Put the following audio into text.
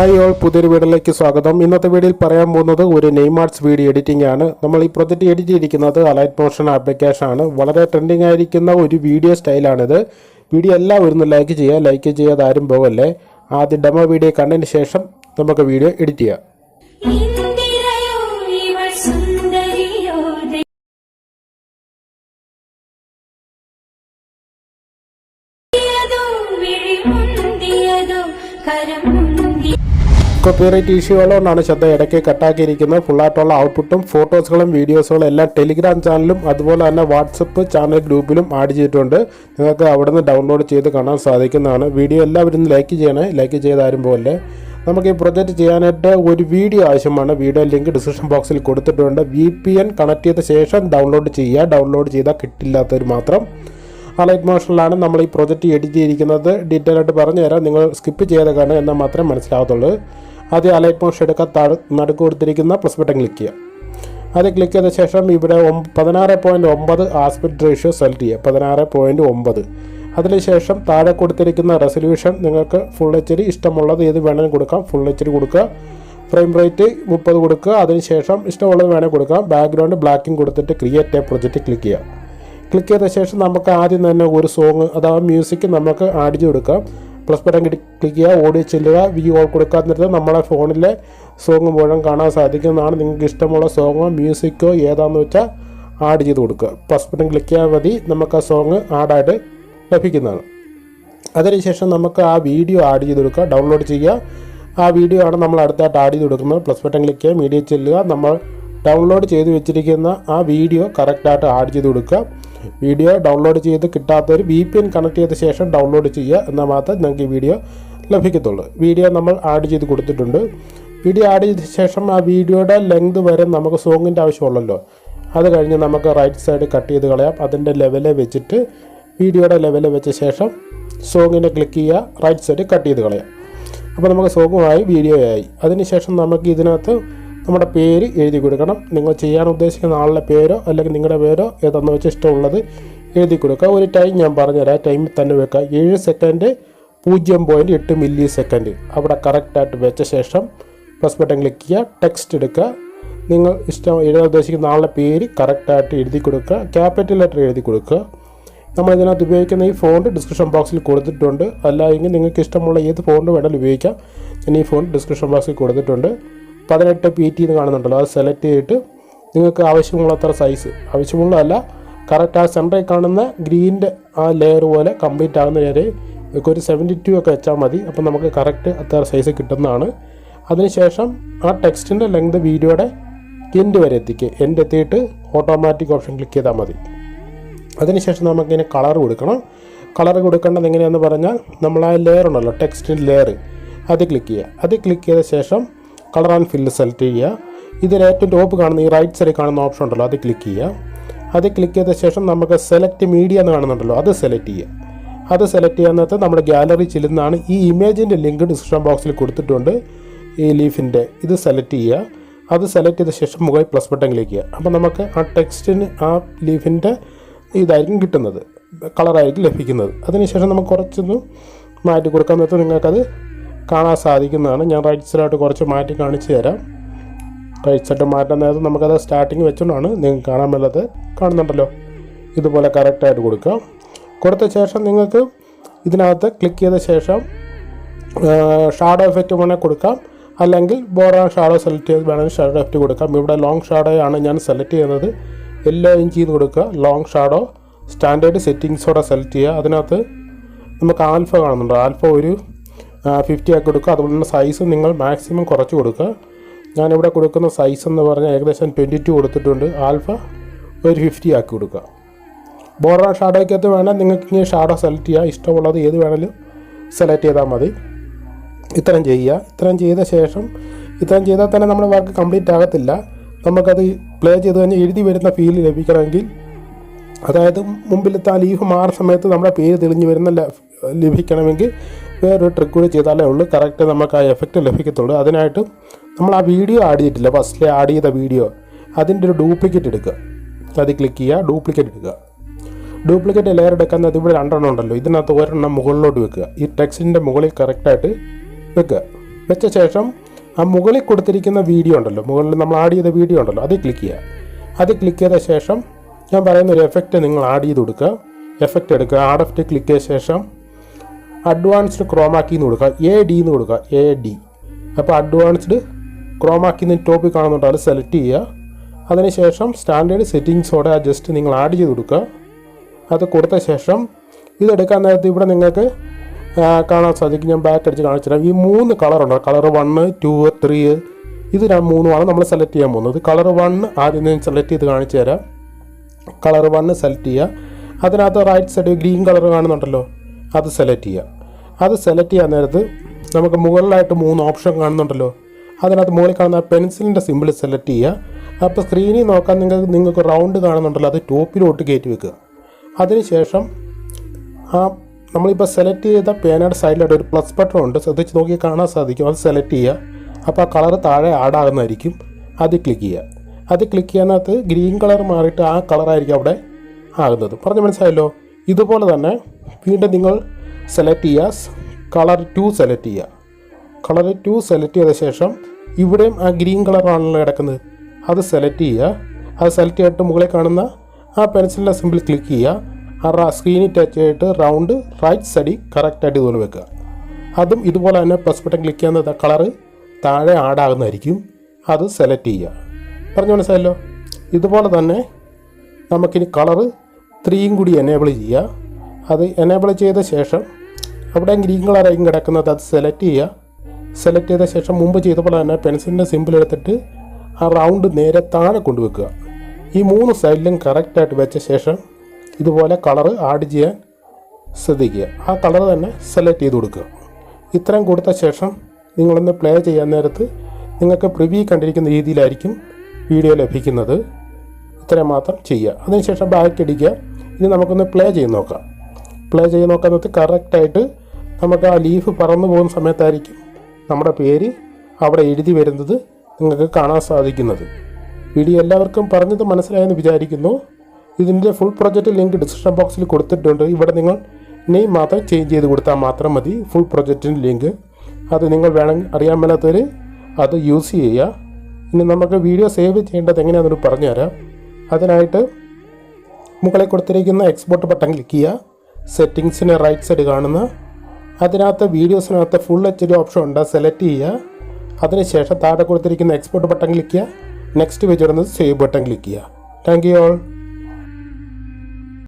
Hi all പുതിയൊരു വീഡിയോയിലേക്ക് സ്വാഗതം. ഇന്നത്തെ വീഡിയോയിൽ പറയാൻ പോകുന്നത് ഒരു നെയിം ആർട്സ് വീഡിയോ എഡിറ്റിംഗ് ആണ്. നമ്മൾ ഈ പ്രൊജക്റ്റ് എഡിറ്റ് ചെയ്തിരിക്കുന്നത് അലൈറ്റ് മോഷൻ ആപ്ലിക്കേഷൻ ആണ്. വളരെ ട്രെൻഡിങ് ആയിരിക്കുന്ന ഒരു വീഡിയോ സ്റ്റൈലാണിത് വീഡിയോ എല്ലാവരും ലൈക്ക് ചെയ്യുക. ലൈക്ക് ചെയ്യാതെ ആരും പോകല്ലേ ആദ്യം ഡെമോ വീഡിയോ കണ്ടതിന് ശേഷം നമുക്ക് വീഡിയോ എഡിറ്റ് ചെയ്യാം. കോപ്പിറൈറ്റ് ഇഷ്യൂ ഉള്ളതുകൊണ്ടാണ് ശബ്ദം ഇടയ്ക്ക് കട്ടാക്കിയിരിക്കുന്നത്. ഫുള്ളായിട്ടുള്ള ഔട്ട്പുട്ടും ഫോട്ടോസുകളും വീഡിയോസുകളും എല്ലാം ടെലിഗ്രാം ചാനലും അതുപോലെ തന്നെ വാട്സപ്പ് ചാനൽ ഗ്രൂപ്പിലും ആഡ് ചെയ്തിട്ടുണ്ട്. നിങ്ങൾക്ക് അവിടെ നിന്ന് ഡൗൺലോഡ് ചെയ്ത് കാണാൻ സാധിക്കുന്നതാണ്. വീഡിയോ എല്ലാവരും ലൈക്ക് ചെയ്യണേ. ലൈക്ക് ചെയ്ത് ആരും പോലെ നമുക്ക് ഈ പ്രൊജക്റ്റ് ചെയ്യാനായിട്ട് ഒരു വീഡിയോ ആവശ്യമാണ്. വീഡിയോ ലിങ്ക് ഡിസ്ക്രിപ്ഷൻ ബോക്സിൽ കൊടുത്തിട്ടുണ്ട്. വി പി എൻ കണക്ട് ചെയ്ത ശേഷം ഡൗൺലോഡ് ചെയ്യുക. ഡൗൺലോഡ് ചെയ്താൽ കിട്ടില്ലാത്തവർ മാത്രം. അലൈറ്റ് മോഷനിലാണ് നമ്മൾ ഈ പ്രൊജക്റ്റ് എഡിറ്റ് ചെയ്തിരിക്കുന്നത്. ഡീറ്റെയിൽ ആയിട്ട് പറഞ്ഞു തരാം നിങ്ങൾ സ്കിപ്പ് ചെയ്ത് കാണുക എന്നാൽ മാത്രമേ മനസ്സിലാവത്തുള്ളൂ. ആദ്യം അലൈറ്റ് പോസ്റ്റ് എടുക്കാൻ താഴെ നടുക്ക് കൊടുത്തിരിക്കുന്ന പ്ലസ് ബട്ടൺ ക്ലിക്ക് ചെയ്യുക. അത് ക്ലിക്ക് ചെയ്ത ശേഷം ഇവിടെ പതിനാറ് പോയിന്റ് ഒമ്പത് ആസ്പെക്ട് റേഷ്യോ സെലക്ട് ചെയ്യുക. പതിനാറ് പോയിന്റ് ഒമ്പത്. അതിനുശേഷം താഴെ കൊടുത്തിരിക്കുന്ന റെസൊല്യൂഷൻ നിങ്ങൾക്ക് ഫുൾ എച്ച് ഡി ഇഷ്ടമുള്ളത് ഏത് വേണമെങ്കിലും കൊടുക്കാം. ഫുൾ എച്ച് ഡി കൊടുക്കുക. ഫ്രെയിം റേറ്റ് മുപ്പത് കൊടുക്കുക. അതിനുശേഷം ഇഷ്ടമുള്ളത് വേണമെങ്കിൽ കൊടുക്കാം. ബാക്ക്ഗ്രൗണ്ട് ബ്ലാക്കിംഗ് കൊടുത്തിട്ട് ക്രിയേറ്റ് എ പ്രൊജക്റ്റ് ക്ലിക്ക് ചെയ്യുക. ക്ലിക്ക് ചെയ്ത ശേഷം നമുക്ക് ആദ്യം തന്നെ ഒരു സോങ് അഥവാ മ്യൂസിക് നമുക്ക് ആഡ് ചെയ്ത് കൊടുക്കാം. പ്ലസ് ബട്ടൺ ക്ലിക്ക് ചെയ്യുക ഓഡിയോ ചെല്ലുക വി ഓൾ കൊടുക്കാൻ നേരത്ത് നമ്മളെ ഫോണിലെ സോങ് മുഴുവൻ കാണാൻ സാധിക്കുന്നതാണ്. നിങ്ങൾക്ക് ഇഷ്ടമുള്ള സോങ്ങോ മ്യൂസിക്കോ ഏതാണെന്ന് വെച്ചാൽ ആഡ് ചെയ്ത് കൊടുക്കുക. പ്ലസ് ബട്ടൺ ക്ലിക്ക് ചെയ്യാൻ മതി. നമുക്ക് ആ സോങ് ആഡായിട്ട് ലഭിക്കുന്നതാണ്. അതിനുശേഷം നമുക്ക് ആ വീഡിയോ ആഡ് ചെയ്ത് കൊടുക്കുക. ഡൗൺലോഡ് ചെയ്യുക. ആ വീഡിയോ ആണ് നമ്മൾ അടുത്തായിട്ട് ആഡ് ചെയ്ത് കൊടുക്കുന്നത്. പ്ലസ് ബട്ടൺ ക്ലിക്ക് ചെയ്യുക മീഡിയ ചെല്ലുക. നമ്മൾ ഡൗൺലോഡ് ചെയ്ത് വെച്ചിരിക്കുന്ന ആ വീഡിയോ കറക്റ്റായിട്ട് ആഡ് ചെയ്ത് കൊടുക്കുക. വീഡിയോ ഡൗൺലോഡ് ചെയ്ത് കിട്ടാത്തവർ വി പി എൻ കണക്ട് ചെയ്ത ശേഷം ഡൗൺലോഡ് ചെയ്യുക എന്നാൽ മാത്രമേ നിങ്ങൾക്ക് ഈ വീഡിയോ ലഭിക്കത്തുള്ളൂ. വീഡിയോ നമ്മൾ ആഡ് ചെയ്ത് കൊടുത്തിട്ടുണ്ട്. വീഡിയോ ആഡ് ചെയ്ത ശേഷം ആ വീഡിയോയുടെ ലെങ്ത് വരെ നമുക്ക് സോങ്ങിന്റെ ആവശ്യമുള്ളല്ലോ. അത് കഴിഞ്ഞ് നമുക്ക് റൈറ്റ് സൈഡ് കട്ട് ചെയ്ത് കളയാം. അതിന്റെ ലെവലെ വെച്ചിട്ട് വീഡിയോയുടെ ലെവലെ വെച്ച ശേഷം സോങ്ങിനെ ക്ലിക്ക് ചെയ്യുക റൈറ്റ് സൈഡ് കട്ട് ചെയ്ത് കളയാം. അപ്പോൾ നമുക്ക് സോങ്ങുമായി വീഡിയോ ആയി. അതിനുശേഷം നമുക്ക് ഇതിനകത്ത് നമ്മുടെ പേര് എഴുതി കൊടുക്കണം. നിങ്ങൾ ചെയ്യാൻ ഉദ്ദേശിക്കുന്ന ആളുടെ പേരോ അല്ലെങ്കിൽ നിങ്ങളുടെ പേരോ ഏതെന്ന് വെച്ച് ഇഷ്ടമുള്ളത് എഴുതി കൊടുക്കുക. ഒരു ടൈം ഞാൻ പറഞ്ഞുതരാം. ടൈമിൽ തന്നെ വെക്കുക. ഏഴ് സെക്കൻഡ് പൂജ്യം പോയിന്റ് എട്ട് മില്ലി സെക്കൻഡ് അവിടെ കറക്റ്റായിട്ട് വെച്ച ശേഷം പ്ലസ് ബട്ടൺ ക്ലിക്ക് ചെയ്യുക. ടെക്സ്റ്റ് എടുക്കുക. നിങ്ങൾ ഇഷ്ടം എഴുതാൻ ഉദ്ദേശിക്കുന്ന ആളുടെ പേര് കറക്റ്റായിട്ട് എഴുതി കൊടുക്കുക. ക്യാപിറ്റൽ ലെറ്റർ എഴുതി കൊടുക്കുക. നമ്മൾ ഇതിനകത്ത് ഉപയോഗിക്കുന്ന ഈ ഫോണ്ട് ഡിസ്ക്രിപ്ഷൻ ബോക്സിൽ കൊടുത്തിട്ടുണ്ട്. അല്ല എങ്കിൽ നിങ്ങൾക്ക് ഇഷ്ടമുള്ള ഏത് ഫോണ്ട് വേണമെങ്കിലും ഉപയോഗിക്കാം. ഞാൻ ഈ ഫോൺ ഡിസ്ക്രിപ്ഷൻ ബോക്സിൽ കൊടുത്തിട്ടുണ്ട്. പതിനെട്ട് പി ടി എന്ന് കാണുന്നുണ്ടല്ലോ. അത് സെലക്ട് ചെയ്തിട്ട് നിങ്ങൾക്ക് ആവശ്യമുള്ളത്ര സൈസ് ആവശ്യമുള്ളതല്ല കറക്റ്റ് ആ സെന്ററിൽ കാണുന്ന ഗ്രീന്റെ ആ ലെയർ പോലെ കംപ്ലീറ്റ് ആകുന്ന വരെ നിങ്ങൾക്ക് ഒരു സെവന്റി ടു ഒക്കെ വെച്ചാൽ മതി. അപ്പം നമുക്ക് കറക്റ്റ് അത്ര സൈസ് കിട്ടുന്നതാണ്. അതിനുശേഷം ആ ടെക്സ്റ്റിന്റെ ലെങ്ത് വീഡിയോയുടെ എൻഡ് വരെ എത്തിക്കുക എൻഡ് എത്തിയിട്ട് ഓട്ടോമാറ്റിക് ഓപ്ഷൻ ക്ലിക്ക് ചെയ്താൽ മതി. അതിനുശേഷം നമുക്കിങ്ങനെ കളർ കൊടുക്കണം. കളർ കൊടുക്കേണ്ടത് എങ്ങനെയാണെന്ന് പറഞ്ഞാൽ നമ്മൾ ആ ലെയർ ഉണ്ടല്ലോ ടെക്സ്റ്റിന്റെ ലെയർ അത് ക്ലിക്ക് ചെയ്യുക. അത് ക്ലിക്ക് ചെയ്ത ശേഷം കളർ ആൻഡ് ഫില്ല് സെലക്ട് ചെയ്യുക. ഇതിൽ ഏറ്റവും ടോപ്പ് കാണുന്ന ഈ റൈറ്റ് സൈഡിൽ കാണുന്ന ഓപ്ഷൻ ഉണ്ടല്ലോ അത് ക്ലിക്ക് ചെയ്യുക. അത് ക്ലിക്ക് ചെയ്ത ശേഷം നമുക്ക് സെലക്ട് മീഡിയ എന്ന് കാണുന്നുണ്ടല്ലോ അത് സെലക്ട് ചെയ്യുക. അത് സെലക്ട് ചെയ്യാനകത്ത് നമ്മുടെ ഗാലറി ചെല്ലുന്നതാണ് ഈ ഇമേജിന്റെ ലിങ്ക് ഡിസ്ക്രിപ്ഷൻ ബോക്സിൽ കൊടുത്തിട്ടുണ്ട് ഈ ലീഫിന്റെ ഇത് സെലക്ട് ചെയ്യുക. അത് സെലക്ട് ചെയ്ത ശേഷം മുകളിൽ പ്ലസ് ബട്ടൺ ക്ലിക്ക് ചെയ്യുക. അപ്പോൾ നമുക്ക് ആ ടെക്സ്റ്റിന് ആ ലീഫിന്റെ ഇതായിരിക്കും കിട്ടുന്നത് കളറായിരിക്കും ലഭിക്കുന്നത്. അതിനുശേഷം നമുക്ക് കുറച്ചൊന്നും മാറ്റി കൊടുക്കാൻ നേരത്ത് നിങ്ങൾക്കത് കാണാൻ സാധിക്കുന്നതാണ്. ഞാൻ റൈറ്റ് സൈഡായിട്ട് കുറച്ച് മാറ്റി കാണിച്ചു തരാം. റൈറ്റ് സൈഡ് മാറ്റാൻ നേരത്തെ നമുക്കത് സ്റ്റാർട്ടിങ് വെച്ചുകൊണ്ടാണ് നിങ്ങൾക്ക് കാണാൻ പറ്റാത്തത് കാണുന്നുണ്ടല്ലോ. ഇതുപോലെ കറക്റ്റായിട്ട് കൊടുക്കാം. കൊടുത്ത ശേഷം നിങ്ങൾക്ക് ഇതിനകത്ത് ക്ലിക്ക് ചെയ്ത ശേഷം ഷാഡോ എഫക്റ്റ് വേണമെങ്കിൽ കൊടുക്കാം. അല്ലെങ്കിൽ ബോറാ ഷാഡോ സെലക്ട് ചെയ്ത് വേണമെങ്കിൽ ഷാഡോ എഫക്റ്റ് കൊടുക്കാം. ഇവിടെ ലോങ് ഷാഡോ ആണ് ഞാൻ സെലക്ട് ചെയ്യുന്നത്. എല്ലാ ഇഞ്ച് ചെയ്ത് കൊടുക്കുക. ലോങ് ഷാഡോ സ്റ്റാൻഡേർഡ് സെറ്റിങ്സോടെ സെലക്ട് ചെയ്യുക. അതിനകത്ത് നമുക്ക് ആൽഫ കാണുന്നുണ്ട്. ആൽഫ ഒരു ഫിഫ്റ്റി ആക്കി കൊടുക്കുക. അതുപോലെ തന്നെ സൈസ് നിങ്ങൾ മാക്സിമം കുറച്ച് കൊടുക്കുക. ഞാനിവിടെ കൊടുക്കുന്ന സൈസ് എന്ന് പറഞ്ഞാൽ ഏകദേശം ട്വന്റി ടു കൊടുത്തിട്ടുണ്ട്. ആൽഫ ഒരു ഫിഫ്റ്റി ആക്കി കൊടുക്കുക. ബോർഡർ ഷാഡോയ്ക്കകത്ത് വേണേൽ നിങ്ങൾക്ക് ഇനി ഷാഡോ സെലക്ട് ചെയ്യുക ഇഷ്ടമുള്ളത് ഏത് വേണമെങ്കിലും സെലക്ട് ചെയ്താൽ മതി. ഇത്രയും ചെയ്യുക. ഇത്രയും ചെയ്ത ശേഷം ഇത്രയും ചെയ്താൽ തന്നെ നമ്മുടെ വർക്ക് കംപ്ലീറ്റ് ആകത്തില്ല. നമുക്കത് പ്ലേ ചെയ്ത് കഴിഞ്ഞാൽ എഴുതി വരുന്ന ഫീൽ ലഭിക്കണമെങ്കിൽ അതായത് മുമ്പിലത്തെ ആ ലീഫ് മാറുന്ന സമയത്ത് നമ്മുടെ പേര് തെളിഞ്ഞു വരുന്ന ലഭിക്കണമെങ്കിൽ വേറൊരു ട്രിക്ക് കൂടി ചെയ്താലേ ഉള്ളൂ. കറക്റ്റ് നമുക്ക് ആ എഫക്റ്റ് ലഭിക്കത്തുള്ളൂ. അതിനായിട്ട് നമ്മൾ ആ വീഡിയോ ആഡ് ചെയ്തിട്ടില്ല? ഫസ്റ്റിലെ ആഡ് ചെയ്ത വീഡിയോ അതിന്റെ ഒരു ഡ്യൂപ്ലിക്കേറ്റ് എടുക്കുക. അത് ക്ലിക്ക് ചെയ്യുക ഡ്യൂപ്ലിക്കേറ്റ് എടുക്കുക. ഡ്യൂപ്ലിക്കേറ്റ് ലെയർ എടുക്കുന്നത് ഇവിടെ രണ്ടെണ്ണം ഉണ്ടല്ലോ. ഇതിനകത്ത് ഒരെണ്ണം മുകളിലോട്ട് വെക്കുക. ഈ ടെക്സ്റ്റിന്റെ മുകളിൽ കറക്റ്റായിട്ട് വെക്കുക. വെച്ച ശേഷം ആ മുകളിൽ കൊടുത്തിരിക്കുന്ന വീഡിയോ ഉണ്ടല്ലോ. മുകളിൽ നമ്മൾ ആഡ് ചെയ്ത വീഡിയോ ഉണ്ടല്ലോ. അത് ക്ലിക്ക് ചെയ്യുക. അത് ക്ലിക്ക് ചെയ്ത ശേഷം ഞാൻ പറയുന്ന ഒരു എഫക്റ്റ് നിങ്ങൾ ആഡ് ചെയ്ത് കൊടുക്കുക. എഫക്റ്റ് എടുക്കുക. ആഡ് എഫക്റ്റ് ക്ലിക്ക് ചെയ്ത ശേഷം അഡ്വാൻസ്ഡ് ക്രോമാക്കി എന്ന് കൊടുക്കുക. എ ഡി എന്ന് കൊടുക്കുക. എ ഡി അപ്പോൾ അഡ്വാൻസ്ഡ് ക്രോമാക്കി എന്ന് ടോപ്പിക് കാണുന്നുണ്ട് അത് സെലക്ട് ചെയ്യുക. അതിനുശേഷം സ്റ്റാൻഡേർഡ് സെറ്റിങ്സോടെ ആ ജസ്റ്റ് നിങ്ങൾ ആഡ് ചെയ്ത് കൊടുക്കുക. അത് കൊടുത്ത ശേഷം ഇതെടുക്കാൻ നേരത്തെ ഇവിടെ നിങ്ങൾക്ക് കാണാൻ സാധിക്കും. ഞാൻ ബാക്ക് അടിച്ച് കാണിച്ചുതരാം ഈ മൂന്ന് കളറുണ്ട് കളർ വണ്ണ് ടു ത്രീ ഇത് മൂന്നുമാണ് നമ്മൾ സെലക്ട് ചെയ്യാൻ പോകുന്നത്. കളർ വണ്ണ് ആദ്യം ഞാൻ സെലക്ട് ചെയ്ത് കാണിച്ചു തരാം. കളർ വണ്ണ് സെലക്ട് ചെയ്യുക. അതിനകത്ത് റൈറ്റ് സൈഡ് ഗ്രീൻ കളർ കാണുന്നുണ്ടല്ലോ. അത് സെലക്ട് ചെയ്യുക അത് സെലക്ട് ചെയ്യാൻ നേരത്ത് നമുക്ക് മുകളിലായിട്ട് മൂന്ന് ഓപ്ഷൻ കാണുന്നുണ്ടല്ലോ. അതിനകത്ത് മുകളിൽ കാണുന്ന പെൻസിലിന്റെ സിമ്പിൾ സെലക്ട് ചെയ്യുക. അപ്പോൾ സ്ക്രീനിൽ നോക്കാൻ നിങ്ങൾക്ക് നിങ്ങൾക്ക് റൗണ്ട് കാണുന്നുണ്ടല്ലോ. അത് ടോപ്പിലോട്ട് കയറ്റി വെക്കുക. അതിനുശേഷം ആ നമ്മളിപ്പോൾ സെലക്ട് ചെയ്ത പേനയുടെ സൈഡിലായിട്ട് ഒരു പ്ലസ് ബട്ടൺ ഉണ്ട്. ശ്രദ്ധിച്ച് നോക്കി കാണാൻ സാധിക്കും. അത് സെലക്ട് ചെയ്യുക. അപ്പോൾ ആ കളർ താഴെ ആഡ് ആകുന്നതായിരിക്കും. അത് ക്ലിക്ക് ചെയ്യുക. അത് ക്ലിക്ക് ചെയ്യാനകത്ത് ഗ്രീൻ കളർ മാറിയിട്ട് ആ കളറായിരിക്കും അവിടെ ആകുന്നത്. പറഞ്ഞ് മനസ്സിലായല്ലോ? ഇതുപോലെ തന്നെ വീണ്ടും നിങ്ങൾ സെലക്ട് ചെയ്യുക. കളർ ടു സെലക്ട് ചെയ്യുക. കളർ ടു സെലക്ട് ചെയ്ത ശേഷം ഇവിടെയും ആ ഗ്രീൻ കളറാണല്ലോ കിടക്കുന്നത്. അത് സെലക്ട് ചെയ്യുക. അത് സെലക്ട് ചെയ്തിട്ട് മുകളിൽ കാണുന്ന ആ പെൻസിലിന്റെ സിമ്പിൾ ക്ലിക്ക് ചെയ്യുക. ആ സ്ക്രീനിൽ ടച്ച് ചെയ്തിട്ട് റൗണ്ട് റൈറ്റ് സൈഡിൽ കറക്റ്റായിട്ട് ഇതുപോലെ വെക്കുക. അതും ഇതുപോലെ തന്നെ പ്ലസ് ബട്ടൺ ക്ലിക്ക് ചെയ്യുന്നത് കളറ് താഴെ ആഡാകുന്നതായിരിക്കും അത് സെലക്ട് ചെയ്യുക. പറഞ്ഞു മനസ്സിലായല്ലോ? ഇതുപോലെ തന്നെ നമുക്കിനി കളറ് ത്രീയും കൂടി എനേബിൾ ചെയ്യുക. അത് എനേബിൾ ചെയ്ത ശേഷം അവിടെ ഗ്രീൻ കളറായിരിക്കും കിടക്കുന്നത് അത് സെലക്ട് ചെയ്യുക. സെലക്ട് ചെയ്ത ശേഷം മുമ്പ് ചെയ്ത പോലെ തന്നെ പെൻസിലിന്റെ സിമ്പിൾ എടുത്തിട്ട് ആ റൗണ്ട് നേരെ താഴെ കൊണ്ടുവെക്കുക. ഈ മൂന്ന് സൈഡിലും കറക്റ്റായിട്ട് വെച്ച ശേഷം ഇതുപോലെ കളറ് ആഡ് ചെയ്യാൻ ശ്രദ്ധിക്കുക. ആ കളർ തന്നെ സെലക്ട് ചെയ്ത് കൊടുക്കുക. ഇത്രയും കൊടുത്ത ശേഷം നിങ്ങളൊന്ന് പ്ലേ ചെയ്യാൻ നേരത്ത് നിങ്ങൾക്ക് പ്രിവ്യൂ കണ്ടിരിക്കുന്ന രീതിയിലായിരിക്കും വീഡിയോ ലഭിക്കുന്നത്. ഇത്രയും മാത്രം ചെയ്യുക. അതിനുശേഷം ബാക്ക് അടിക്കുക ഇനി നമുക്കൊന്ന് പ്ലേ ചെയ്ത് നോക്കാം. പ്ലേ ചെയ്ത് നോക്കാൻ നിർത്തി കറക്റ്റായിട്ട് നമുക്ക് ആ ലീഫ് പറന്നു പോകുന്ന സമയത്തായിരിക്കും നമ്മുടെ പേര് അവിടെ എഴുതി വരുന്നത് നിങ്ങൾക്ക് കാണാൻ സാധിക്കുന്നത്. വീഡിയോ എല്ലാവർക്കും പറഞ്ഞത് മനസ്സിലായെന്ന് വിചാരിക്കുന്നു. ഇതിന്റെ ഫുൾ പ്രൊജക്റ്റ് ലിങ്ക് ഡിസ്ക്രിപ്ഷൻ ബോക്സിൽ കൊടുത്തിട്ടുണ്ട്. ഇവിടെ നിങ്ങൾ നെയിം മാത്രം ചേഞ്ച് ചെയ്ത് കൊടുത്താൽ മാത്രം മതി. ഫുൾ പ്രൊജക്റ്റിന്റെ ലിങ്ക് അത് നിങ്ങൾ വേണമെങ്കിൽ അറിയാൻ മേലാത്തവർ അത് യൂസ് ചെയ്യുക. ഇനി നമുക്ക് വീഡിയോ സേവ് ചെയ്യേണ്ടത് എങ്ങനെയാണെന്നൊരു പറഞ്ഞുതരാം. അതിനായിട്ട് മുകളിൽ കൊടുത്തിരിക്കുന്ന എക്സ്പോർട്ട് ബട്ടൺ ക്ലിക്ക് ചെയ്യുക. സെറ്റിങ്സിന് റൈറ്റ് സൈഡ് കാണുന്ന അതിനകത്ത് വീഡിയോസിനകത്ത് ഫുൾ എച്ച് ഡി ഓപ്ഷൻ ഉണ്ട്. സെലക്ട് ചെയ്യുക. അതിനുശേഷം താഴെ കൊടുത്തിരിക്കുന്ന എക്സ്പോർട്ട് ബട്ടൺ ക്ലിക്ക് ചെയ്യുക. നെക്സ്റ്റ് പേജ് വരുന്നത് സേവ് ബട്ടൺ ക്ലിക്ക് ചെയ്യുക. Thank you all